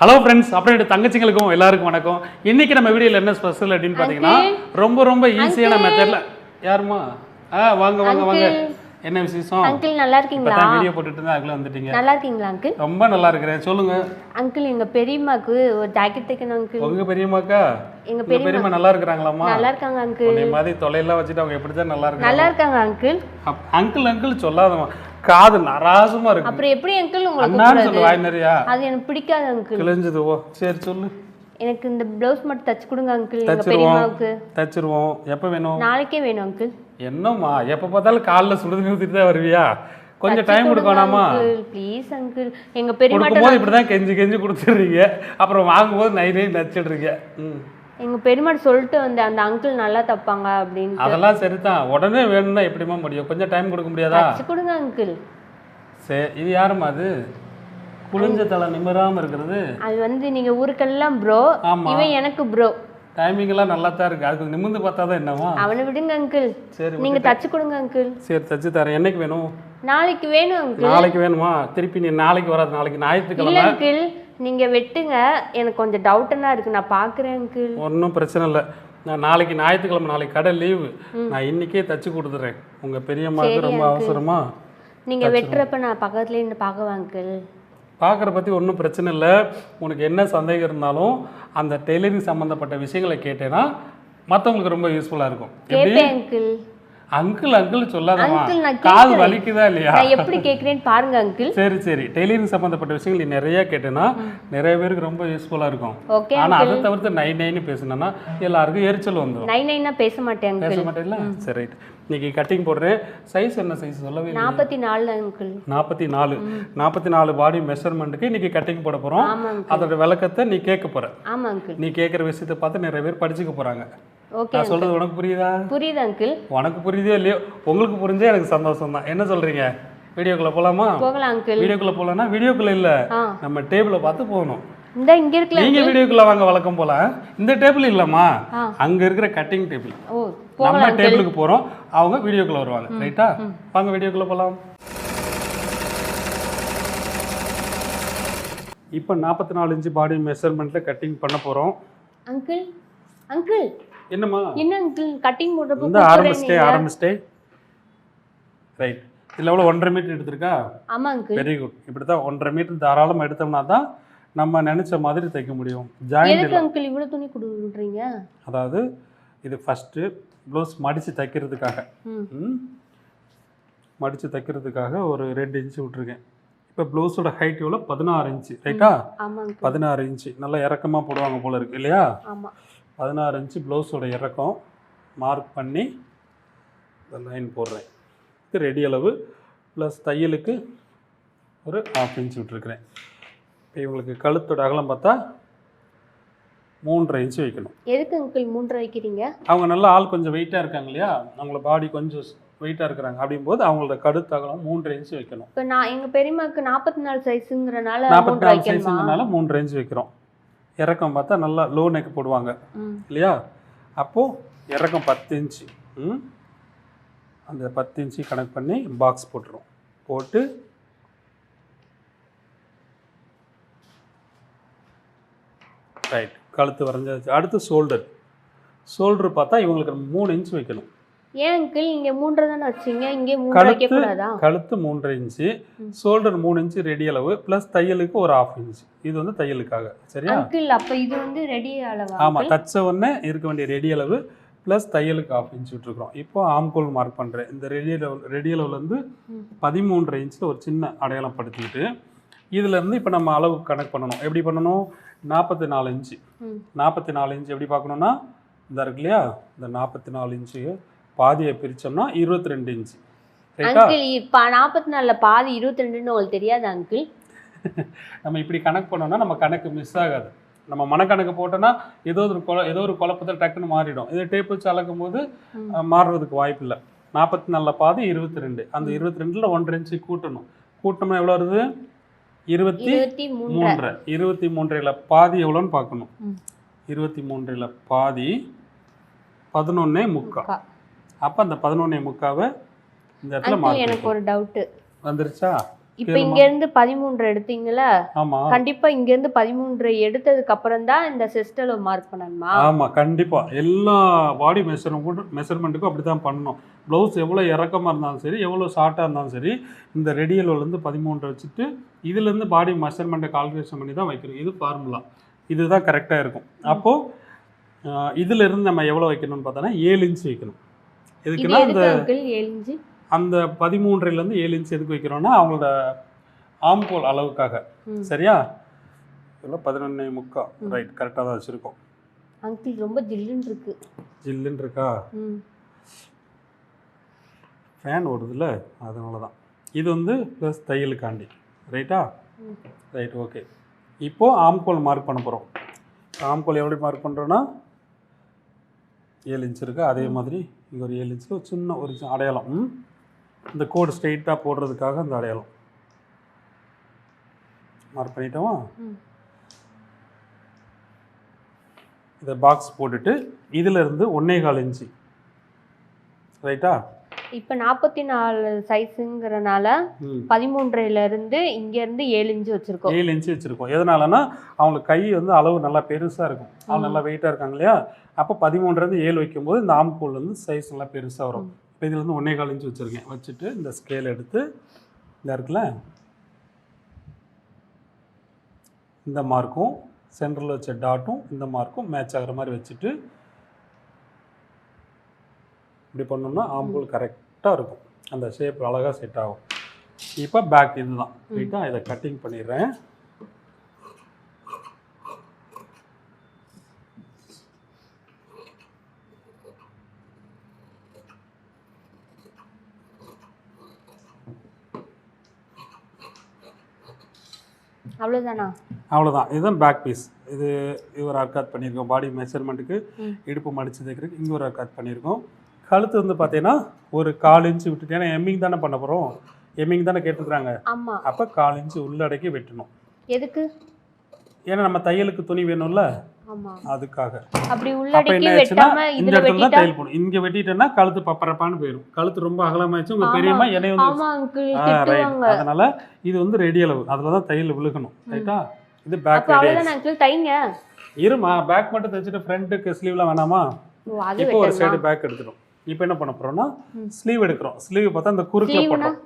Hello friends அப்புறம் என்னோட தங்கச்சிங்களுக்கும் எல்லாருக்கும் வணக்கம். இன்னைக்கு நம்ம வீடியோல என்ன ஸ்பெஷல் அப்படின்னு பார்த்தீங்கன்னா ரொம்ப ரொம்ப ஈஸியான மெத்தட்ல யாருமா ஆ வாங்க வாங்க வாங்க. என்ன விசேஷம்? அங்கிள் நல்லா இருக்கீங்களா? வீடியோ போட்டுட்டு இருந்தா அதுக்குள்ள வந்துட்டீங்க. நல்லா இருக்கீங்களா அங்கிள் ரொம்ப நல்லா இருக்கிறேன். சொல்லுங்க. அங்கிள் எங்க பெரியம்மாக்கு ஒரு ஜாக்கெட் தைக்கணும் அங்கிள் உங்க பெரியம்மாக்கா? எங்க பெரியம்மா. நல்லா இருக்கிறாங்களாம்மா? நல்லா இருக்காங்க அங்கிள் உன்னை மாதிரி தொலையெல்லாம் வச்சுட்டு அவங்க எப்படிதான் நல்லா இருக்காங்க? நல்லா இருக்காங்க அங்கிள் அங்கிள் அங்கிள் சொல்லாதம்மா. காது நராசமா இருக்கு. அப்புறம் எப்படி அங்கிள் உங்களுக்கு சொல்லு வாய் நிறையா. அது எனக்கு பிடிக்காது அங்கிள். கிழிஞ்சது ஓ சரி சொல்லு. எனக்கு இந்த ப்ளவுஸ் மட்டும் தச்சு கொடுங்க அங்கிள். எங்க தச்சிருவோம் பெரியம்மாவுக்கு. தச்சிருவோம். எப்போ வேணும்? நாளைக்கே வேணும் அங்கிள். என்னம்மா எப்போ பார்த்தாலும் காலில் சுடுது நிறுத்திட்டு தான் வருவியா? கொஞ்சம் டைம் கொடுக்க வேணாமா அங்கிள். Please uncle. எங்க பெரியம்மா கொடுக்கும்போது இப்படி தான் கெஞ்சி கெஞ்சி கொடுத்துட்றீங்க. அப்புறம் வாங்கும்போது நை நை நச்சிடுறீங்க. ம். எங்க பெரியம்மா சொல்லிட்டு வந்தேன் அந்த அங்கிள் நல்லா தப்பாங்க அப்படின்னு அதெல்லாம் சரிதான். உடனே வேணும்னா எப்படிம்மா முடியும்? கொஞ்சம் டைம் கொடுக்க முடியாதா? தச்சு கொடுங்க அங்கிள் சரி இது யாரும்மா அது? குளிஞ்ச தலை நிமிராம இருக்கிறது. அது வந்து நீங்க ஊருக்கெல்லாம் ப்ரோ. இவன் எனக்கு ப்ரோ டைமிங் எல்லாம் நல்லா தான் இருக்கு. அதுக்கு நிமிர்ந்து பார்த்தா தான் என்னவா? அவனை விடுங்க அங்கிள் சரி நீங்க தச்சு கொடுங்க அங்கிள் சரி தச்சு தரேன். என்னைக்கு வேணும்? நாளைக்கு வேணும் நாளைக்கு வேணுமா? திருப்பி நீ நாளைக்கு வராது. நாளைக்கு ஞாயிற்றுக்கிழமை. அங்கிள் நீங்க வெட்டுங்க. எனக்கு கொஞ்சம் டவுட்டெல்லாம் இருக்கு. நான் அங்கிள் ஒன்றும் பிரச்சனை இல்லை. நான் நாளைக்கு ஞாயிற்றுக்கிழமை நாளைக்கு கடை லீவு நான் இன்னைக்கே தச்சு கொடுத்துறேன். உங்க பெரியம்மாவுக்கு ரொம்ப அவசரமா நீங்க வெட்டுறப்ப நான் பக்கத்துல இருந்து பார்க்கவா அங்கிள் பார்க்குற பற்றி ஒன்றும் பிரச்சனை இல்லை. உனக்கு என்ன சந்தேகம் இருந்தாலும் அந்த டெய்லரிங் சம்மந்தப்பட்ட விஷயங்களை கேட்டேன்னா மற்றவங்களுக்கு ரொம்ப யூஸ்ஃபுல்லாக இருக்கும். எப்படி? அங்கிள் அங்கிள் நான் காது வலிக்குதா இல்லையா? நான் எப்படி கேக்குறேன்னு பாருங்க அங்கிள் சரி சரி. டெய்லரிங் சம்மந்தப்பட்ட விஷயங்கள் நீ நிறைய கேட்டேன்னா நிறைய பேருக்கு ரொம்ப யூஸ்ஃபுல்லாக இருக்கும். ஓகே ஆனால் அதை தவிர்த்து நை நைன்னு பேசுனேன்னா எல்லாருக்கும் எரிச்சல் வந்துடும் நைன் நைனா பேச மாட்டேன் பேச மாட்டேங்களா சரி ரைட். இன்னைக்கு கட்டிங் போடுறேன் சைஸ் என்ன சைஸ் சொல்லவே நாற்பத்தி நாலு அங்கிள் நாற்பத்தி நாலு. நாற்பத்தி நாலு பாடி மெஷர்மெண்ட்டுக்கு இன்னைக்கு கட்டிங் போட போகிறோம் அதோட விளக்கத்தை நீ கேட்க போற. ஆமா அங்கிள் நீ கேட்குற விஷயத்தை பார்த்து நிறைய பேர் படிச்சுக்க போறாங்க. ஓகே நான் சொல்றது உனக்கு புரியுதா? புரியுது அங்கிள் உனக்கு புரியுதோ இல்லையோ? உங்களுக்கு புரிஞ்சே எனக்கு சந்தோஷம் தான் என்ன சொல்றீங்க? வீடியோக்குள்ள போலாமா? போகலாம் அங்கிள் வீடியோக்குள்ள போகலாம்னா வீடியோக்குள்ள இல்ல. நம்ம டேபிளை பார்த்து போகணும். இந்த இங்க இருக்குல்ல நீங்க வீடியோக்குள்ள வாங்க வழக்கம் போல. இந்த டேபிள் இல்லம்மா. அங்க இருக்கிற கட்டிங் டேபிள் ஓ நம்ம டேபிளுக்கு போறோம். அவங்க வீடியோக்குள்ள வருவாங்க. ரைட்டா வாங்க வீடியோக்குள்ள போலாம். இப்போ நாற்பத்தி நாலு இன்ச்சு பாடி மெஷர்மெண்ட்ல கட்டிங் பண்ண போறோம். அங்கிள் அங்கிள் என்னம்மா? என்ன கட்டிங் போடுறப்போ இந்த ஆரம்பிச்சிட்டே ஆரம்பிச்சிட்டே. ரைட் இதில் எவ்வளோ ஒன்றரை மீட்டர் எடுத்திருக்கா? ஆமா அங்கிள் வெரி குட் இப்படி தான் ஒன்றரை மீட்டர் தாராளமாக எடுத்தோம்னா தான் நம்ம நினச்ச மாதிரி தைக்க முடியும். ஜாயிண்ட் எதுக்கு அங்கிள் இவ்வளவு துணி கொடுக்குறீங்க? அதாவது இது ஃபஸ்ட்டு ப்ளவுஸ் மடித்து தைக்கிறதுக்காக. மடித்து தைக்கிறதுக்காக ஒரு ரெண்டு இன்ச்சு விட்ருக்கேன் இப்போ ப்ளவுஸோட ஹைட் எவ்வளோ பதினாறு இன்ச்சு ரைட்டா பதினாறு இன்ச்சு நல்லா இறக்கமாக போடுவாங்க போல இருக்கு இல்லையா? ஆமா. பதினாறு இன்ச்சு ப்ளவுஸோட இறக்கம். மார்க் பண்ணி இந்த லைன் போடுறேன். இது ரெடி அளவு ப்ளஸ் தையலுக்கு ஒரு ஹாஃப் இன்ச் விட்டுருக்குறேன். இப்போ இவங்களுக்கு கழுத்தோட அகலம் பார்த்தா மூன்றரை இன்ச்சு வைக்கணும். எதுக்கு அங்கிள் மூன்றரை வைக்கிறீங்க? அவங்க நல்லா ஆள் கொஞ்சம் வெயிட்டாக இருக்காங்க இல்லையா? அவங்கள பாடி கொஞ்சம் வெயிட்டாக இருக்கிறாங்க. அப்படிங்கும்போது அவங்களோட கழுத்து அகலம் மூன்றரை இன்ச்சு வைக்கணும். இப்போ நான் எங்க பெரியம்மாக்கு நாற்பத்தி நாலு சைஸுங்கிறனால நாற்பத்தி நாலு சைஸுங்கனால மூன்றரை இன்ச்சு வைக்கிறோம். இறக்கம் பார்த்தா நல்லா லோ நெக் போடுவாங்க. இல்லையா? அப்போது இறக்கம் பத்து இன்ச்சு அந்த பத்து இன்ச்சு கணக்கு பண்ணி பாக்ஸ் போட்டுரும். போட்டு ரைட் கழுத்து வரைஞ்சாச்சு அடுத்து ஷோல்டர் ஷோல்டர் பார்த்தா இவங்களுக்கு மூணு இன்ச் வைக்கணும். ஏன் அங்கிள் இங்க மூன்றரை தானே வச்சீங்க? இங்கே மூன்றரை வைக்க கழுத்து கூடாதா கழுத்து மூன்றரை இன்ச்சு ஷோல்டர் மூணு இன்ச்சு ரெடி அளவு ப்ளஸ் தையலுக்கு ஒரு ஆஃப் இன்ச் இது வந்து தையலுக்காக சரியா? அங்கிள் அப்ப இது வந்து ரெடி அளவா ஆமாம் தச்ச உடனே இருக்க வேண்டிய ரெடி அளவு ப்ளஸ் தையலுக்கு ஆஃப் இன்ச் விட்டுருக்குறோம். இப்போ ஆம்கோல் மார்க் பண்ணுறேன் இந்த ரெடி அளவு ரெடி அளவுலேருந்து. பதிமூன்றரை இன்ச்சில் ஒரு சின்ன அடையாளம் படுத்திக்கிட்டு இதுலேருந்து இப்போ நம்ம அளவு கணக்கு பண்ணணும். எப்படி பண்ணணும்? நாற்பத்தி நாலு இன்ச்சு நாற்பத்தி நாலு இன்ச்சு எப்படி பார்க்கணுன்னா இந்த இருக்கு இல்லையா? இந்த நாற்பத்தி நாலு இன்ச்சு பாதியை பிரித்தோம்னா இருபத்தி ரெண்டு இன்ச்சு அங்கிள் இப்ப நாற்பத்தி நாலுல பாதி இருபத்தி ரெண்டுன்னு உங்களுக்கு தெரியாது அங்கிள் நம்ம இப்படி கணக்கு பண்ணோம்னா நம்ம கணக்கு மிஸ் ஆகாது. நம்ம மனக்கணக்கு போட்டோம்னா ஏதோ ஒரு கொல ஏதோ ஒரு குழப்பத்தில் டக்குன்னு மாறிடும். இது டேப் வச்சு அளக்கும் போது மாறுறதுக்கு வாய்ப்பு இல்லை. நாற்பத்தி நாலில் பாதி இருபத்தி ரெண்டு அந்த இருபத்தி ரெண்டில் ஒன்றரை இன்ச்சு கூட்டணும். கூட்டணும்னா எவ்வளோ வருது? இருபத்தி மூன்றரை. இருபத்தி மூன்றையில் பாதி எவ்வளோன்னு பார்க்கணும். இருபத்தி மூன்றில் பாதி பதினொன்னே முக்கா. முக்கா. அப்போ அந்த பதினொன்னே முக்காவை இந்த இடத்துல மார்க் எனக்கு ஒரு டவுட்டு வந்துருச்சா? இப்போ இங்க இருந்து பதிமூன்று எடுத்தீங்கல்ல? ஆமாம் கண்டிப்பா இங்க இருந்து பதிமூன்று எடுத்ததுக்கு அப்புறம் தான் இந்த செஸ்டல மார்க் பண்ணணுமா? ஆமாம் கண்டிப்பாக எல்லா பாடி மெஷர்மெண்ட் மெஷர்மெண்ட்டுக்கும் அப்படி தான் பண்ணணும். ப்ளவுஸ் எவ்வளோ இறக்கமாக இருந்தாலும் சரி எவ்வளோ ஷார்ட்டாக இருந்தாலும் சரி இந்த ரெடியலோலேருந்து பதிமூன்று வச்சுட்டு இதுலேருந்து பாடி மெஷர்மெண்ட்டை கால்குலேஷன் பண்ணி தான் வைக்கணும். இது ஃபார்முலா இதுதான் கரெக்டாக இருக்கும். அப்போது இதிலிருந்து நம்ம எவ்வளோ வைக்கணும்னு பார்த்தோன்னா ஏழு இன்ச் வைக்கணும். இது எதுக்குன்னா அந்த அந்த பதிமூன்றுலேருந்து ஏழு இன்ச் எதுக்கு வைக்கிறோம்னா அவங்களோட ஆம்போல் அளவுக்காக. சரியா? இதில் பதினொன்று முக்கா ரைட் கரெக்டாக தான் வச்சுருக்கோம். அங்கிள் ரொம்ப ஜில்லுன்னு இருக்கு. ஜில்லுன்னு இருக்கா? ஃபேன் ஓடுதுல்ல? அதனால தான். இது வந்து ப்ளஸ் தையலுக்காண்டி. ரைட்டா. ரைட் ஓகே இப்போது ஆம்கோல் மார்க் பண்ண போகிறோம் ஆம்கோல் எப்படி மார்க் பண்ணுறோன்னா ஏழு இன்ச் இருக்குது அதே மாதிரி இங்கே ஒரு ஏழு இன்ச்சில் ஒரு சின்ன ஒரு அடையாளம்? இந்த கோடு ஸ்ட்ரெயிட்டாக போடுறதுக்காக அந்த அடையாளம். மார்க் பண்ணிட்டோமா. இதை பாக்ஸ் போட்டுட்டு இதில் இருந்து ஒன்னே கால் இன்ச்சு ரைட்டா இப்போ நாற்பத்தி நாலு சைஸுங்கிறனால ம். பதிமூன்றுல இருந்து இங்க இருந்து ஏழு இன்ச்சு வச்சிருக்கோம். ஏழு இன்ச்சு வச்சுருக்கோம். எதனாலனா அவங்களுக்கு கை வந்து அளவு நல்லா பெருசாக இருக்கும். அவங்க நல்லா வெயிட்டாக இருக்காங்க இல்லையா? அப்போ பதிமூணுலேருந்து ஏழு வைக்கும்போது இந்த ஆம்கோல் வந்து சைஸ் நல்லா பெருசாக வரும். இப்போ இதில் வந்து ஒன்றே கால் இன்ச்சு வச்சுருக்கேன். வச்சுட்டு இந்த ஸ்கேல் எடுத்து இந்த இருக்குல்ல? இந்த மார்க்கும் சென்டரில் வச்ச டாட்டும் இந்த மார்க்கும் மேட்ச் ஆகிற மாதிரி வச்சுட்டு இப்படி பண்ணோம்னா ஆம்பூல் கரெக்டாக இருக்கும். அந்த ஷேப் அழகாக செட் ஆகும். இப்போ பேக் இதுதான் ரைட்டாக இதை கட்டிங் பண்ணிடுறேன். அவ்வளவுதானா? அவ்வளோதான் இதுதான் பேக் பீஸ் இது இது ஒரு அர்க்காத் பண்ணியிருக்கோம். பாடி மெஷர்மெண்ட்டுக்கு. இடுப்பு மடிச்சு தைக்கிறதுக்கு இங்கே ஒரு அர்க்காத் பண்ணியிருக்கோம். கழுத்து வந்து பார்த்தீங்கன்னா ஒரு கால் இன்ச்சு விட்டுட்டு ஏன்னா எம்மிங் தானே பண்ண போகிறோம் எம்மிங் தானே கேட்டுக்கிறாங்க ஆமா. அப்போ கால் இன்ச்சு உள்ளடக்கி வெட்டணும். எதுக்கு? ஏன்னா நம்ம தையலுக்கு துணி வேணும்ல? அதுக்காக. அப்படி அப்போ உள்ளடக்கி வெட்டாம இந்த இடத்துல தான் தையல் போடணும். இங்கே வெட்டிட்டேன்னா கழுத்து பப்பரப்பான்னு போயிடும் கழுத்து ரொம்ப அகலமாயிடுச்சு உங்கள் பெரியம்மா என்னைய வந்து அதனால இது வந்து ரெடி அளவு. அதில் தான் தையல் விழுகணும். ரைட்டா இது பேக் அவ்வளவுதானே தைங்க. இருமா பேக் மட்டும் தைச்சிட்டு ஃப்ரண்ட்டுக்கு ஸ்லீவ்லாம் வேணாமா? இப்போ ஒரு சைடு பேக் எடுத்துடும் இப்போ என்ன பண்ண போறோம்னா ம். ஸ்லீவ் எடுக்கிறோம். ஸ்லீவ் பார்த்தா அந்த குறுக்கில்? போடுறோம்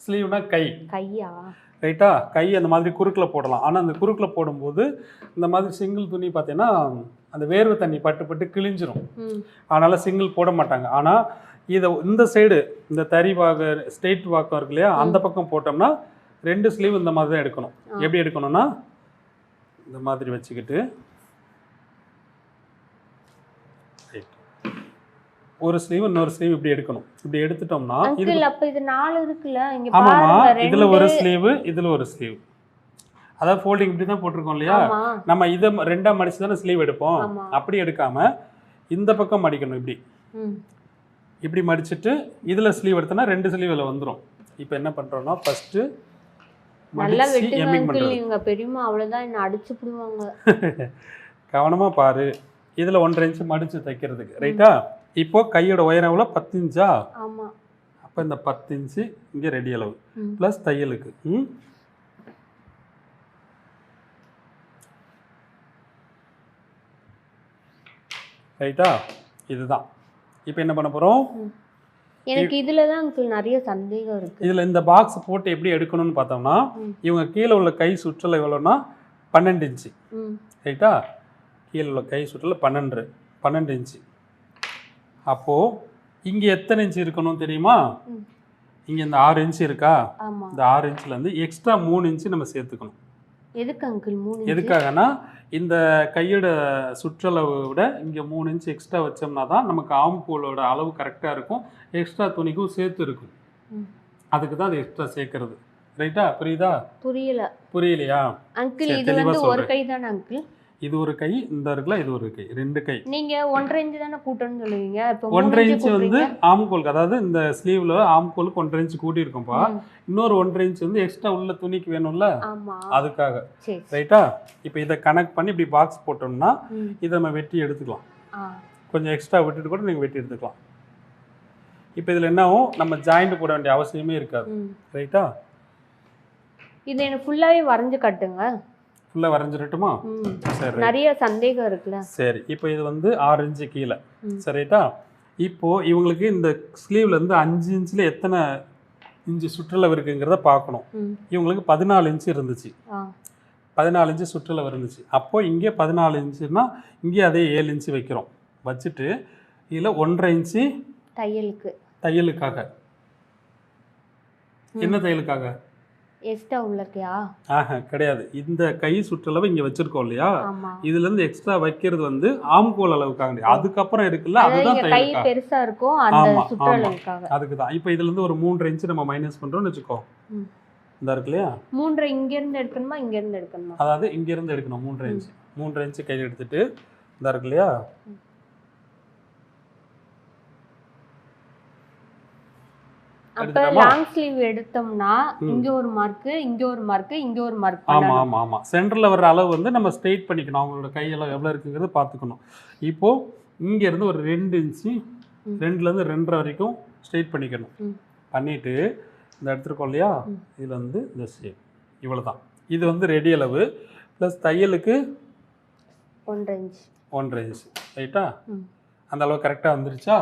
ஸ்லீவ்னா கை. கையா? ரைட்டா கை அந்த மாதிரி குறுக்கில் போடலாம். ஆனால் அந்த குறுக்கில் போடும்போது இந்த மாதிரி சிங்கிள் துணி பார்த்தீங்கன்னா அந்த வேர்வை தண்ணி பட்டு பட்டு கிழிஞ்சிரும். அதனால் சிங்கிள் போட மாட்டாங்க. ஆனால் இதை இந்த சைடு இந்த தறி வாக்கு ஸ்ட்ரெயிட் வாக்கம் இருக்கு இல்லையா? அந்த பக்கம் போட்டோம்னா ரெண்டு ஸ்லீவ் இந்த மாதிரி தான் எடுக்கணும். எப்படி எடுக்கணும்னா இந்த மாதிரி வச்சுக்கிட்டு ஒரு ஸ்லீவ் இன்னொரு ஸ்லீவ் இப்படி எடுக்கணும். இப்படி எடுத்துட்டோம்னா இது அப்ப இது நாலு இருக்குல்ல? இங்க பாருங்க இதுல ஒரு ஸ்லீவ் இதுல ஒரு ஸ்லீவ் அதாவது ஃபோல்டிங் இப்படி தான் போட்டிருக்கோம் இல்லையா? நம்ம இதை ரெண்டா மடிச்சு தானே ஸ்லீவ் எடுப்போம். அப்படி எடுக்காம இந்த பக்கம் மடிக்கணும் இப்படி. இப்படி மடிச்சிட்டு இதுல ஸ்லீவ் எடுத்தோம்னா ரெண்டு ஸ்லீவ் இதுல வந்துரும். இப்போ என்ன பண்றோம்னா ஃபர்ஸ்ட் நல்லா வெட்டுங்க பெரியம்மா அவ்வளவுதான் என்ன அடிச்சு புடுவாங்க. கவனமா பாரு. இதுல ஒன்றரை இன்ச்சு மடிச்சு தைக்கிறதுக்கு ரைட்டா இப்போ கையோட உயரம் எவ்வளோ பத்து இன்ச்சா? அப்போ இந்த பத்து இன்ச்சு இங்கே ரெடி அளவு. ப்ளஸ் தையலுக்கு. ம்? ரைட்டா இதுதான். இப்போ என்ன பண்ண போகிறோம் எனக்கு இதுலதான் அங்கிள் நிறைய சந்தேகம் இருக்கு. இதில் இந்த பாக்ஸ் போட்டு எப்படி எடுக்கணும்னு பார்த்தோம்னா. இவங்க கீழே உள்ள கை சுற்றலை எவ்வளோன்னா பன்னெண்டு இன்ச்சு. ரைட்டா கீழே உள்ள கை சுற்றல பன்னெண்டு பன்னெண்டு இன்ச்சு. அப்போது இங்கே எத்தனை இன்ச்சு இருக்கணும் தெரியுமா. இங்கே இந்த ஆறு இன்ச்சு இருக்கா? இந்த ஆறு இன்ச்லேருந்து எக்ஸ்ட்ரா மூணு இன்ச்சு நம்ம சேர்த்துக்கணும். எதுக்கு அங்கிள் மூணு inch? எதுக்காகனா இந்த கையோட சுற்றளவை விட இங்கே மூணு இன்ச் எக்ஸ்ட்ரா வச்சோம்னா தான் நமக்கு ஆம்பூலோட அளவு கரெக்டாக இருக்கும். எக்ஸ்ட்ரா துணிக்கும் சேர்த்து இருக்கும். அதுக்கு தான் அது எக்ஸ்ட்ரா சேர்க்கறது. ரைட்டா புரியுதா? புரியல. புரியலையா? அங்கிள் இது வந்து ஒரு. கை தானே அங்கிள் இது ஒரு கை இந்த இருக்குல்ல இது ஒரு கை ரெண்டு கை. நீங்க ஒன்றரை இன்ச்சு தானே கூட்டணும்னு சொல்லுவீங்க? இப்போ ஒன்றரை மூணு இன்ச் வந்து ஆம்கோலுக்கு அதாவது இந்த ஸ்லீவ்ல ஆம்கோலுக்கு ஒன்றரை இன்ச் கூட்டி இருக்கும்பா. இன்னொரு ஒன்றரை இன்ச் வந்து எக்ஸ்ட்ரா உள்ள துணிக்கு வேணும்ல? அதுக்காக. ரைட்டா இப்போ இதை கனெக்ட் பண்ணி இப்படி பாக்ஸ் போட்டோம்னா. இதை நம்ம வெட்டி எடுத்துக்கலாம். கொஞ்சம் எக்ஸ்ட்ரா விட்டுட்டு கூட நீங்கள் வெட்டி எடுத்துக்கலாம். இப்போ இதில் என்ன ஆகும் நம்ம ஜாயிண்ட் போட வேண்டிய அவசியமே இருக்காது. ரைட்டா இது எனக்கு ஃபுல்லாவே வரைஞ்சு கட்டுங்க. ஃபுல்லாக வரைஞ்சிடட்டுமா? சரி. நிறைய சந்தேகம் இருக்குல்ல? சரி இப்போ இது வந்து ஆறு இன்ச்சு கீழே. சரிட்டா? இப்போ இவங்களுக்கு இந்த ஸ்லீவ்ல இருந்து அஞ்சு இன்ச்சில் எத்தனை இன்ச்சு சுற்றளவு இருக்குங்கிறத பார்க்கணும். இவங்களுக்கு பதினாலு இன்ச்சு இருந்துச்சு. பதினாலு இன்ச்சு சுற்றளவு இருந்துச்சு. அப்போ இங்கே பதினாலு இன்ச்சுன்னா இங்கே அதே ஏழு இன்ச்சு வைக்கிறோம். வச்சுட்டு இதில் ஒன்றரை இன்ச்சு தையலுக்கு. தையலுக்காக. என்ன தையலுக்காக? எக்ஸ்ட்ரா உள்ளக்கையா ஆஹா கிடையாது. இந்த கை சுற்றளவு இங்கே வச்சிருக்கோம் இல்லையா? இதுல இருந்து எக்ஸ்ட்ரா வைக்கிறது வந்து ஆம்கோல் அளவுக்காக அதுக்கப்புறம் இருக்குல்ல அதுதான் கை பெருசா இருக்கும் அந்த. சுற்றளவுக்காக. அதுக்கு தான் இப்போ இதுல இருந்து ஒரு மூன்றரை இன்ச்சு நம்ம மைனஸ் பண்றோம்னு வச்சுக்கோ. இந்த இருக்கு இல்லையா? மூன்றரை இங்க இருந்து எடுக்கணுமா இங்க இருந்து எடுக்கணுமா? அதாவது இங்க இருந்து எடுக்கணும் மூன்றரை இன்ச்சு மூன்றரை இன்ச்சு கையில் எடுத்துட்டு இந்த இருக்கு இல்லையா? அப்ப? லாங் ஸ்லீவ் எடுத்தோம்னா. இங்க ஒரு மார்க் இங்க ஒரு மார்க் இங்க ஒரு மார்க் ஆமா ஆமா ஆமா. சென்டர்ல வர்ற அளவு வந்து நம்ம ஸ்ட்ரெயிட் பண்ணிக்கணும். அவங்களோட கையெல்லாம் எவ்வளவு இருக்குங்கிறத பார்த்துக்கணும். இப்போ இங்க இருந்து ஒரு ரெண்டு இன்ச்சு. ரெண்டுல இருந்து ரெண்டரை வரைக்கும் ஸ்ட்ரெயிட் பண்ணிக்கணும். பண்ணிட்டு இந்த எடுத்துருக்கோம் இல்லையா. இதுல வந்து இந்த ஷேப் இவ்வளவுதான். இது வந்து ரெடி அளவு. ப்ளஸ் தையலுக்கு ஒன்றரை இன்ச் ஒன்றரை இன்ச்சு ரைட்டா. அந்த அளவு கரெக்டாக வந்துருச்சா?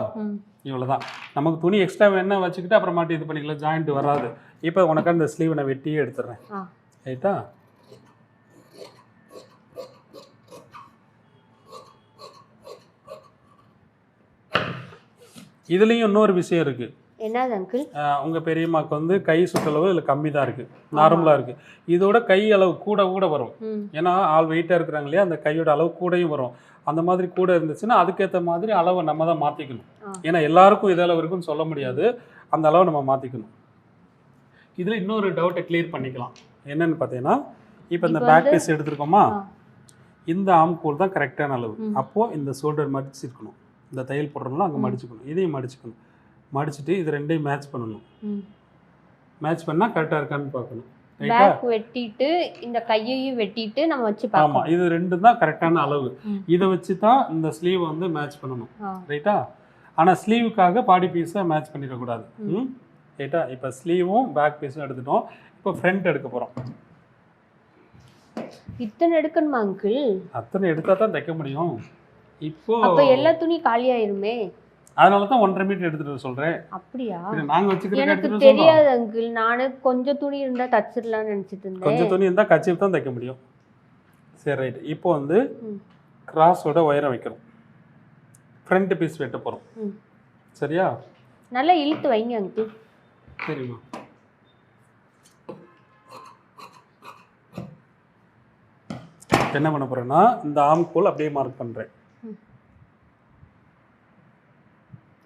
ம் இவ்வளவுதான். நமக்கு துணி எக்ஸ்ட்ரா வேணா வச்சுக்கிட்டு அப்புறமாட்டி இது பண்ணிக்கலாம். ஜாயிண்ட் வராது. இப்போ உனக்கு அந்த ஸ்லீவ் நான் வெட்டியே எடுத்துடுறேன். ரைட்டா இதுலேயும் இன்னொரு விஷயம் இருக்கு. என்னது அங்கிள் பெரியம்மாக்கு வந்து கை சுற்றளவு இதில் கம்மி தான் இருக்கு. நார்மலாக இருக்கு. இதோட கை அளவு கூட கூட வரும். ஏன்னா ஆள் வெயிட்டாக இருக்கிறாங்க இல்லையா அந்த கையோட அளவு கூடயும் வரும். அந்த மாதிரி கூட இருந்துச்சுன்னா அதுக்கேற்ற மாதிரி அளவை நம்ம தான் மாற்றிக்கணும். ஏன்னா எல்லாருக்கும் இது அளவு இருக்குன்னு சொல்ல முடியாது. அந்த அளவை நம்ம மாற்றிக்கணும் இதில் இன்னொரு டவுட்டை கிளியர் பண்ணிக்கலாம். என்னன்னு பார்த்தீங்கன்னா இப்போ இந்த பேக் பீஸ் எடுத்திருக்கோமா. இந்த ஆம்கோல் தான் கரெக்டான அளவு. அப்போது இந்த ஷோல்டர் மடிச்சிருக்கணும். இந்த தையல் போடுறோம்ல அங்கே. மடிச்சுக்கணும். இதையும் மடிச்சுக்கணும். மடிச்சுட்டு இது ரெண்டையும் மேட்ச் பண்ணணும். மேட்ச் பண்ணால் கரெக்டாக இருக்கான்னு பார்க்கணும். பேக் வெட்டிட்டு இந்த கையையும் வெட்டிட்டு நம்ம வச்சு ஆமாம் இது ரெண்டும் தான் கரெக்டான அளவு. இதை வச்சு தான் இந்த ஸ்லீவ் வந்து மேட்ச் பண்ணணும். ஆ. ரைட்டா ஆனால் ஸ்லீவுக்காக பாடி பீஸை மேட்ச் பண்ணிடக்கூடாது. ரைட்டா இப்போ ஸ்லீவும் பேக் பீஸும் எடுத்துட்டோம். இப்போ ஃப்ரண்ட் எடுக்க போகிறோம் இத்தனை எடுக்கணுமா அங்கிள் அத்தனை எடுத்தால் தான் தைக்க முடியும். இப்போ அப்ப எல்லா துணி காலியாயிருமே. அதனால தான் ஒன்றரை மீட்டர் எடுத்துட்டு சொல்கிறேன் அப்படியா? நாங்கள் வச்சுக்கிறத எனக்கு தெரியாது அங்கிள். நானு கொஞ்சம் துணி இருந்தா தச்சிடலாம்னு நினைச்சிட்டு இருந்தேன். கொஞ்சம் துணி இருந்தால் கச்சிப் தான் தைக்க முடியும். சரி ரைட் இப்போ வந்து. கிராஸோட உயரம் வைக்கிறோம். ஃப்ரண்ட் பீஸ் வெட்ட போகிறோம் ம். சரியா? நல்லா இழுத்து வைங்க அங்கிள். சரிம்மா என்ன பண்ண போறேன்னா இந்த ஆம்கோல் அப்படியே மார்க் பண்ணுறேன்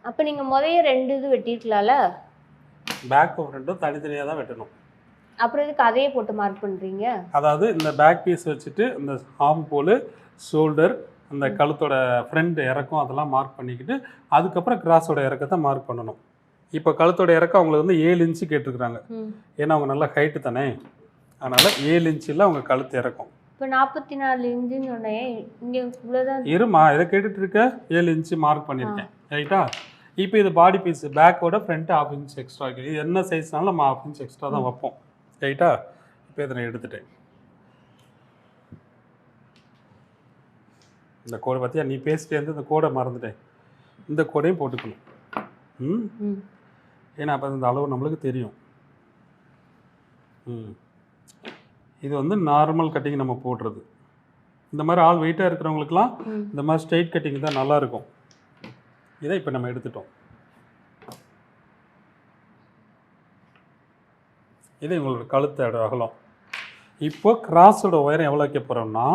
அப்ப நீங்க முதைய ரெண்டு இது வெட்டிருக்கலாம்ல? பேக் ஃப்ரண்ட்டும் தனித்தனியாக தான் வெட்டணும். அப்புறம் இதுக்கு அதையே போட்டு மார்க் பண்றீங்க? அதாவது இந்த பேக் பீஸ் வச்சுட்டு இந்த ஆம்கோல் ஷோல்டர் அந்த கழுத்தோட ஃப்ரண்ட் இறக்கம் அதெல்லாம் மார்க் பண்ணிக்கிட்டு அதுக்கப்புறம் கிராஸோட இறக்கத்தை மார்க் பண்ணணும். இப்போ கழுத்தோட இறக்கம் அவங்களுக்கு வந்து ஏழு இன்ச்சு கேட்டிருக்கிறாங்க. ஏன்னா அவங்க நல்லா ஹைட்டு தானே? அதனால் ஏழு இன்ச்சில் அவங்க கழுத்து இறக்கும். இப்ப நாற்பத்தி நாலு இன்ச்சுன்னு சொன்னேன். இங்க இவ்வளவுதான். இருமா இதை கேட்டுட்டு இருக்க? ஏழு இன்ச்சு மார்க் பண்ணியிருக்கேன் ரைட்டா இப்போ இது பாடி பீஸ் பேக்கோட ஃப்ரண்ட் ஹாஃப் இன்ச் எக்ஸ்ட்ரா இருக்குது இது என்ன சைஸ்னாலும் நம்ம ஹாஃப் இன்ச் எக்ஸ்ட்ரா தான் வைப்போம். ரைட்டா இப்போ இதை நான் எடுத்துட்டேன். இந்த கோடை பார்த்தியா நீ பேசிட்டே இருந்து இந்த கோடை மறந்துட்டேன். இந்த கோடையும் போட்டுக்கணும். ம். ஏன்னா அப்போ இந்த அளவு நம்மளுக்கு தெரியும். ம். இது வந்து நார்மல் கட்டிங் நம்ம போடுறது. இந்த மாதிரி ஆள் வெயிட்டாக இருக்கிறவங்களுக்குலாம். இந்த மாதிரி ஸ்ட்ரைட் கட்டிங் தான் நல்லா இருக்கும். இதை இப்போ நம்ம எடுத்துட்டோம். இது உங்களோட கழுத்தோட அகலம். இப்போ கிராஸோட உயரம் எவ்வளோ வைக்க போகிறோம்னா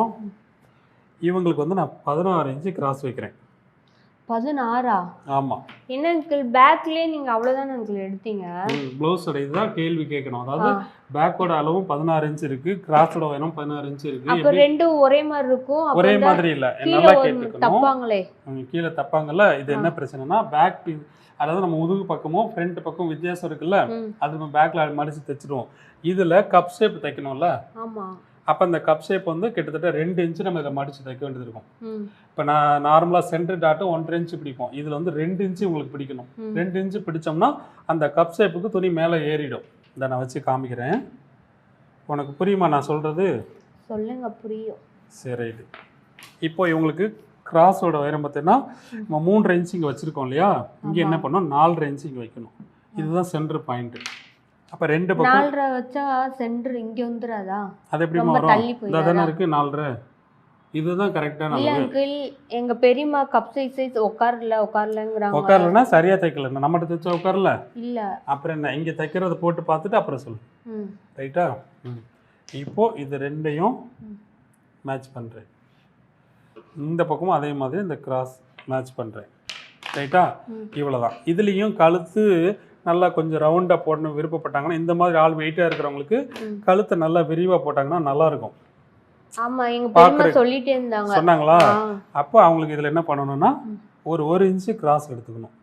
இவங்களுக்கு வந்து நான் பதினாறு இன்ச்சு கிராஸ் வைக்கிறேன். பதினாறா? ஆமாம் என்ன அங்கிள் பேக்லயே நீங்க அவ்வளவுதான் அங்கிள் எடுத்தீங்க? ப்ளவுஸோட இதுதான் கேள்வி கேட்கணும். அதாவது. பேக்கோட அளவும் பதினாறு இன்ச் இருக்கு கிராஸோட உயரம் பதினாறு இன்ச் இருக்கு. அப்ப ரெண்டும் ஒரே மாதிரி இருக்கும் ஒரே மாதிரி இல்லை. நல்லா கேட்டுக்கணும். கீழே தப்பாங்கல்ல? இது என்ன பிரச்சனைனா பேக் அதாவது நம்ம முதுகு பக்கமும் ஃப்ரண்ட் பக்கம் வித்தியாசம் இருக்குல்ல. அது நம்ம பேக்ல மடிச்சு தைச்சிடுவோம் இதுல கப் ஷேப் தைக்கணும்ல? ஆமா. அப்போ அந்த கப் ஷேப் வந்து கிட்டத்தட்ட ரெண்டு இன்ச்சு நம்ம இதில் மடிச்சு தைக்க வேண்டியது இருக்கும் இப்போ நான் நார்மலாக சென்டர் டாட்டு ஒன்றரை இன்ச்சு பிடிப்போம். இதில் வந்து ரெண்டு இன்ச்சு உங்களுக்கு பிடிக்கணும். ரெண்டு இன்ச்சு பிடிச்சோம்னா அந்த கப் ஷேப்புக்கு துணி மேலே ஏறிடும். இதை நான் வச்சு காமிக்கிறேன். உனக்கு புரியுமா நான் சொல்கிறது சொல்லுங்க புரியும். சரி ரைட்டு இப்போ இவங்களுக்கு கிராஸோட உயரம் பார்த்தீங்கன்னா நம்ம மூன்றரை இன்ச் இங்கே வச்சுருக்கோம் இல்லையா? இங்கே என்ன பண்ணோம் நாலரை இன்ச் இங்கே வைக்கணும். இதுதான் சென்டர் பாயிண்ட்டு அப்போ ரெண்டு பக்கம் நாலரை வச்சா சென்டர் இங்க வந்துடாதா அது எப்படிமா ரொம்ப வரும் தானே இருக்குது நாலரை. இதுதான் கரெக்டான இல்ல அங்கிள் எங்க பெரியம்மா கப் சைஸ் சைஸ் உட்காரல உட்காரலங்கிறாங்க உட்காரலன்னா சரியாக தைக்கல. நம்மகிட்ட தைச்சா உட்காரல இல்ல. அப்புறம் என்ன இங்கே தைக்கிறத போட்டு பார்த்துட்டு அப்புறம் சொல்லு. ம். ரைட்டா? இப்போ இது ரெண்டையும். மேட்ச் பண்ணுறேன் இந்த பக்கமும் அதே மாதிரி இந்த கிராஸ் மேட்ச் பண்ணுறேன் ரைட்டா? ம். இவ்வளோதான் இதுலேயும் கழுத்து நல்லா கொஞ்சம் ரவுண்டாக போடணும் விருப்பப்பட்டாங்கன்னா இந்த மாதிரி ஆள் வெயிட்டாக இருக்கிறவங்களுக்கு. கழுத்தை நல்லா விரிவாக போட்டாங்கன்னா நல்லாயிருக்கும். ஆமா எங்க பெரியம்மா. சொல்லிட்டே இருந்தாங்க. சொன்னாங்களா. அப்போ அவங்களுக்கு இதில் என்ன பண்ணணும்னா ஒரு ஒரு இன்ச்சு கிராஸ் எடுத்துக்கணும்.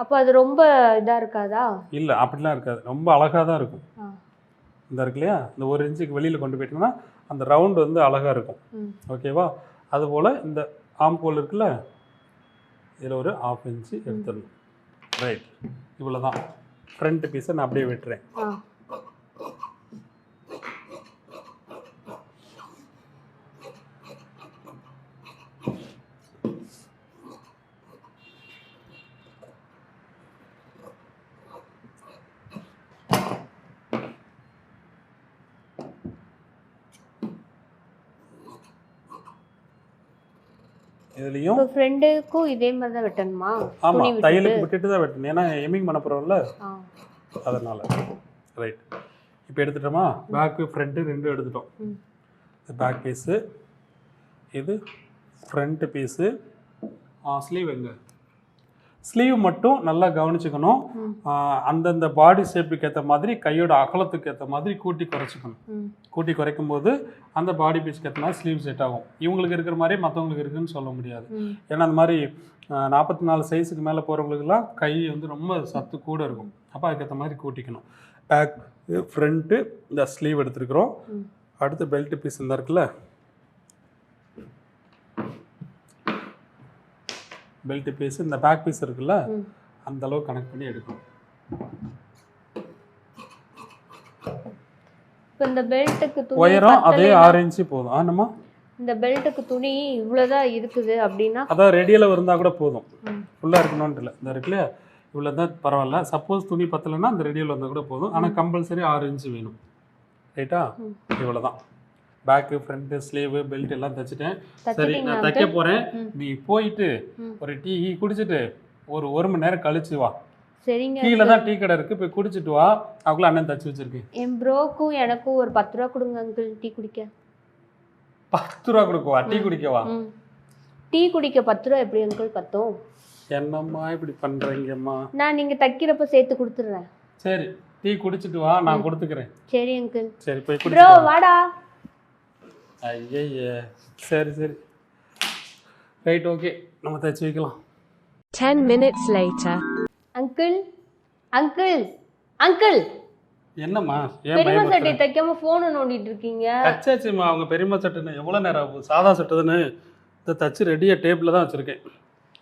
அப்ப அது ரொம்ப இதா இருக்காதா? இல்லை அப்படிலாம் இருக்காது. ரொம்ப அழகாக தான் இருக்கும். இந்த இருக்கு இல்லையா? இந்த ஒரு இன்ச்சுக்கு வெளியில் கொண்டு போயிட்டோம்னா அந்த ரவுண்ட் வந்து அழகாக இருக்கும். ஓகேவா அதுபோல் இந்த ஆம்போல் இருக்குல்ல இதில் ஒரு ஆஃப் இன்ச்சு எடுத்துடணும். ரைட் இவ்வளோ தான் ஃப்ரண்ட் பீஸை நான் அப்படியே விட்டுறேன். இப்ப ஃப்ரெண்டுக்கும் இதே மாதிரி தான் வெட்டணுமா விட்டுட்டு? தையலுக்கு விட்டுட்டு தான் வெட்டணும். ஏன்னா எமிங் பண்ண போகிறோம்ல ஆ. அதனால். ரைட் இப்போ எடுத்துட்டோமா? பேக்கு ஃப்ரண்ட்டு ரெண்டும் எடுத்துட்டோம். இது பேக் பீஸு இது ஃப்ரண்ட்டு பீஸு ஸ்லீவ் எங்க? ஸ்லீவ் மட்டும் நல்லா கவனிச்சுக்கணும். அந்தந்த பாடி ஷேப்புக்கு ஏற்ற மாதிரி கையோட அகலத்துக்கு ஏற்ற மாதிரி கூட்டி குறைச்சிக்கணும். கூட்டி குறைக்கும் போது அந்த பாடி பீஸ்க்கு ஏற்ற மாதிரி ஸ்லீவ் செட் ஆகும். இவங்களுக்கு இருக்கிற மாதிரி மற்றவங்களுக்கு இருக்குன்னு சொல்ல முடியாது. ஏன்னா அந்த மாதிரி நாற்பத்தி நாலு சைஸுக்கு மேலே போகிறவங்களுக்குலாம் கை வந்து ரொம்ப சத்து கூட இருக்கும். அப்போ அதுக்கேற்ற மாதிரி கூட்டிக்கணும். பேக் ஃப்ரண்ட்டு இந்த ஸ்லீவ் எடுத்துருக்குறோம். அடுத்து பெல்ட் பீஸ் இந்த இருக்குல்ல? பெல்ட் பீஸ் இந்த பேக் பீஸ் இருக்குல்ல. அந்த அளவு கனெக்ட் பண்ணி எடுக்கணும். இப்ப இந்த பெல்ட்டுக்கு துணி உயரம் அதே ஆறு இன்ச்சு போதும். ஆனமா இந்த பெல்ட்டுக்கு துணி இவ்வளவுதான் இருக்குது அப்படின்னா? அதான் ரெடியில் இருந்தால் கூட போதும். ஃபுல்லாக இருக்கணும்னு இல்லை. இந்த இருக்குல்ல இவ்வளோ தான் பரவாயில்ல. சப்போஸ் துணி பத்தலைன்னா அந்த ரெடியில் வந்தால் கூட போதும். ஆனால் கம்பல்சரி ஆறு இன்ச்சு வேணும். ரைட்டா. இவ்வளோ தான் பேக்கு ஃப்ரண்ட்டு ஸ்லீவு பெல்ட் எல்லாம் தைச்சிட்டேன். சரி நான் தைக்க போகிறேன். நீ போயிட்டு. ஒரு டீ குடிச்சிட்டு ஒரு ஒரு மணி நேரம் கழிச்சு வா. சரிங்க கீழே தான் டீ கடை இருக்குது போய் குடிச்சிட்டு வா. அதுக்குள்ள அண்ணன் தச்சு வச்சிருக்கேன். என் ப்ரோக்கும் எனக்கும் ஒரு பத்து ரூபா கொடுங்க அங்கிள் டீ குடிக்க. பத்து ரூபா கொடுக்குவா? டீ குடிக்கவா? டீ குடிக்க பத்து ரூபா எப்படி அங்கிள் பத்தும். என்னம்மா இப்படி பண்ணுறீங்கம்மா நான் நீங்க தைக்கிறப்ப சேர்த்து கொடுத்துட்றேன். சரி டீ குடிச்சிட்டு வா. நான் கொடுத்துக்கிறேன். சரி அங்கிள் சரி போய் ப்ரோ வாடா. ஐயய்ய சரி சரி. ரைட் ஓகே நம்ம தைச்சு வைக்கலாம். 10 minutes later. Uncle uncle uncle என்னம்மா? ஏன் பெரியம்மா சட்டை பயப்படுற தைக்காம போனை நோண்டிட்டு இருக்கீங்க? தச்சாச்சும்மா. அவங்க பெரியம்மா சட்டுன்னு எவ்வளோ நேரம் ஆகும்? சாதா சட்டுதுன்னு இதை தச்சு ரெடியாக டேபிளில் தான் வச்சுருக்கேன்.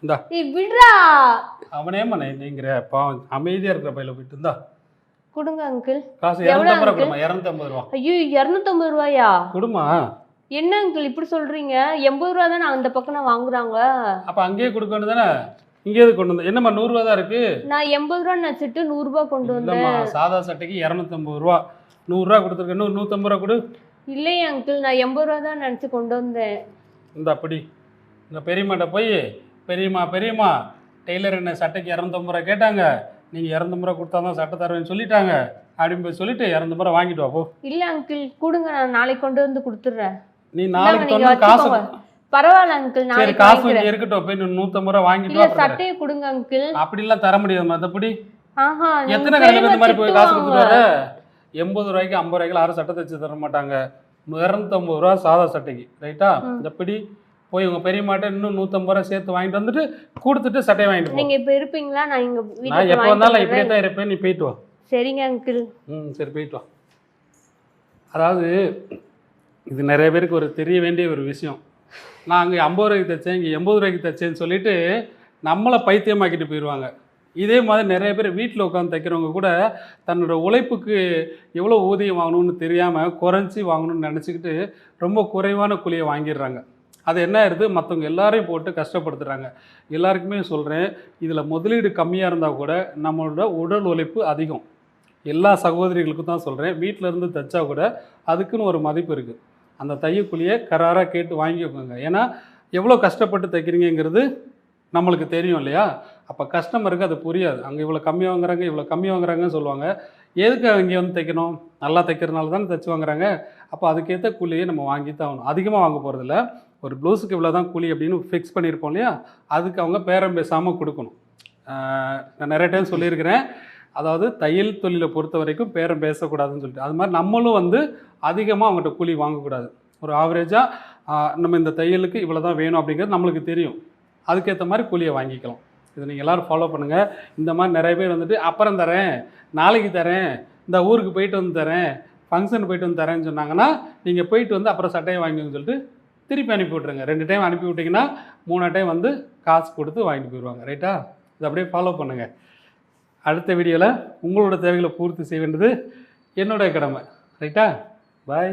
இந்தா. ஏய் விடுறா. அவனே மன நீங்கிற பாவம் அமைதியாக இருக்கிற பையில போயிட்டு இருந்தா கொடுங்க அங்கிள் காசு எவ்வளவு இரநூத்தம்பது ரூபா? கொடுமா? இரநூத்தம்பது ரூபா. ஐயோ இரநூத்தம்பது ரூபாயா? கொடுமா. என்ன அங்கிள் இப்படி சொல்றீங்க? எண்பது ரூபா தானே அந்த பக்கம் வாங்குறாங்க. அப்போ அங்கேயே கொடுக்கணும் தானே? இங்கேயே கொண்டு வந்தேன் என்னம்மா நூறுரூவா தான் இருக்கு? நான் எண்பது ரூபா நச்சுட்டு நூறு ரூபாய் கொண்டு வந்தேன். சாதா சட்டைக்கு இரநூத்தம்பது ரூபா. நூறுரூவா கொடுத்துருக்கேன் இன்னும் நூற்றம்பது ரூபா கொடு. இல்லையே அங்கிள் நான் எண்பது ரூபா தான் நினச்சி கொண்டு வந்தேன். இந்த அப்படி இந்த பெரியம்மாட்ட போய் பெரியம்மா பெரியம்மா டெய்லர் என்ன சட்டைக்கு இரநூத்தம்பது ரூபா கேட்டாங்க? நீங்கள் இரநூத்தம்பது ரூபா கொடுத்தா தான் சட்டை தருவேன்னு சொல்லிட்டாங்க. அப்படின்னு போய் சொல்லிட்டு இரநூத்தம்பது ரூபா வாங்கிட்டு வா போ. இல்ல அங்கிள் கொடுங்க நான் நாளைக்கு கொண்டு வந்து கொடுத்துட்றேன். நீ நாளைக்கு சொன்ன காசு. பரவாயில்ல அங்கிள் சரி காசு இங்கே இருக்கட்டும் போய் நீ நூற்றம்பது ரூபா வாங்கிட்டு. சட்டையை கொடுங்க அங்கிள் அப்படிலாம் தர முடியாது நம்ம எத்தனை கடையில் இந்த மாதிரி போய் காசு கொடுத்துட்டு. எண்பது ரூபாய்க்கு ஐம்பது ரூபாய்க்கு யாரும் சட்டை தைச்சு தர மாட்டாங்க. இரநூத்தம்பது ரூபா சாதா சட்டைக்கு ரைட்டா. இந்த பிடி போய் உங்க பெரியம்மாட்ட இன்னும் நூற்றம்பது ரூபா சேர்த்து வாங்கிட்டு வந்துட்டு கொடுத்துட்டு சட்டையை வாங்கிட்டு நீங்க இப்ப இருப்பீங்களா? நான் இங்க நான் எப்போ வந்தாலும் இப்படியே. தான் இருப்பேன் நீ போயிட்டு வா. சரிங்க அங்கிள் ம் சரி போயிட்டு வா. அதாவது இது நிறைய பேருக்கு ஒரு தெரிய வேண்டிய ஒரு விஷயம். நான் அங்கே ஐம்பது ரூபாய்க்கு தைச்சேன் இங்கே எண்பது ரூபாய்க்கு தைச்சேன்னு சொல்லிட்டு நம்மளை பைத்தியமாக்கிட்டு போயிடுவாங்க இதே மாதிரி நிறைய பேர் வீட்டில் உட்காந்து தைக்கிறவங்க கூட தன்னோட உழைப்புக்கு எவ்வளோ ஊதியம் வாங்கணும்னு தெரியாமல் குறைஞ்சி வாங்கணும்னு நினச்சிக்கிட்டு ரொம்ப குறைவான கூலியை வாங்கிடுறாங்க. அது என்ன ஆயிடுது மற்றவங்க எல்லாரையும் போட்டு கஷ்டப்படுத்துகிறாங்க எல்லாருக்குமே சொல்கிறேன் இதில் முதலீடு கம்மியாக இருந்தால் கூட நம்மளோட உடல் உழைப்பு அதிகம். எல்லா சகோதரிகளுக்கும் தான் சொல்கிறேன் வீட்டில் இருந்து தைச்சா கூட அதுக்குன்னு ஒரு மதிப்பு இருக்குது அந்த தையக்கூலியை கராராக கேட்டு வாங்கிக்கோங்க. ஏன்னா எவ்வளோ கஷ்டப்பட்டு தைக்கிறீங்கங்கிறது நம்மளுக்கு தெரியும் இல்லையா? அப்போ கஸ்டமருக்கு அது புரியாது. அங்கே இவ்வளோ கம்மி வாங்குறாங்க இவ்வளோ கம்மி வாங்குறாங்கன்னு சொல்லுவாங்க. எதுக்கு இங்கே வந்து தைக்கணும்? நல்லா தைக்கிறதுனால தானே தைச்சு வாங்குறாங்க. அப்போ அதுக்கேற்ற கூலியை நம்ம வாங்கி தான் ஆகணும். அதிகமாக வாங்க போகிறதில்ல ஒரு ப்ளவுஸுக்கு இவ்வளோ தான் கூலி அப்படின்னு ஃபிக்ஸ் பண்ணியிருப்போம் இல்லையா? அதுக்கு அவங்க பேரம் பேசாமல் கொடுக்கணும். நான் நிறைய டைம் சொல்லியிருக்கிறேன். அதாவது தையல் தொழிலை பொறுத்த வரைக்கும் பேரம் பேசக்கூடாதுன்னு சொல்லிட்டு. அது மாதிரி நம்மளும் வந்து அதிகமாக அவங்ககிட்ட கூலி வாங்கக்கூடாது. ஒரு ஆவரேஜாக நம்ம இந்த தையலுக்கு இவ்வளோ தான் வேணும் அப்படிங்கிறது நம்மளுக்கு தெரியும். அதுக்கேற்ற மாதிரி கூலியை வாங்கிக்கலாம். இதை நீங்கள் எல்லோரும் ஃபாலோ பண்ணுங்கள் இந்த மாதிரி நிறைய பேர் வந்துட்டு அப்புறம் தரேன் நாளைக்கு தரேன் இந்த ஊருக்கு போயிட்டு வந்து தரேன் ஃபங்க்ஷன் போயிட்டு வந்து தரேன்னு சொன்னாங்கன்னா நீங்கள் போயிட்டு வந்து அப்புறம் சட்டையை வாங்கிக்கோங்கன்னு சொல்லிட்டு திருப்பி அனுப்பி விட்ருங்க ரெண்டு டைம் அனுப்பி விட்டிங்கன்னா மூணு டைம் வந்து காசு கொடுத்து வாங்கிட்டு போயிடுவாங்க ரைட்டா இதை அப்படியே ஃபாலோ பண்ணுங்கள் அடுத்த வீடியோவில் உங்களோட தேவைகளை பூர்த்தி செய்ய வேண்டியது என்னுடைய கடமை. ரைட்டா பாய்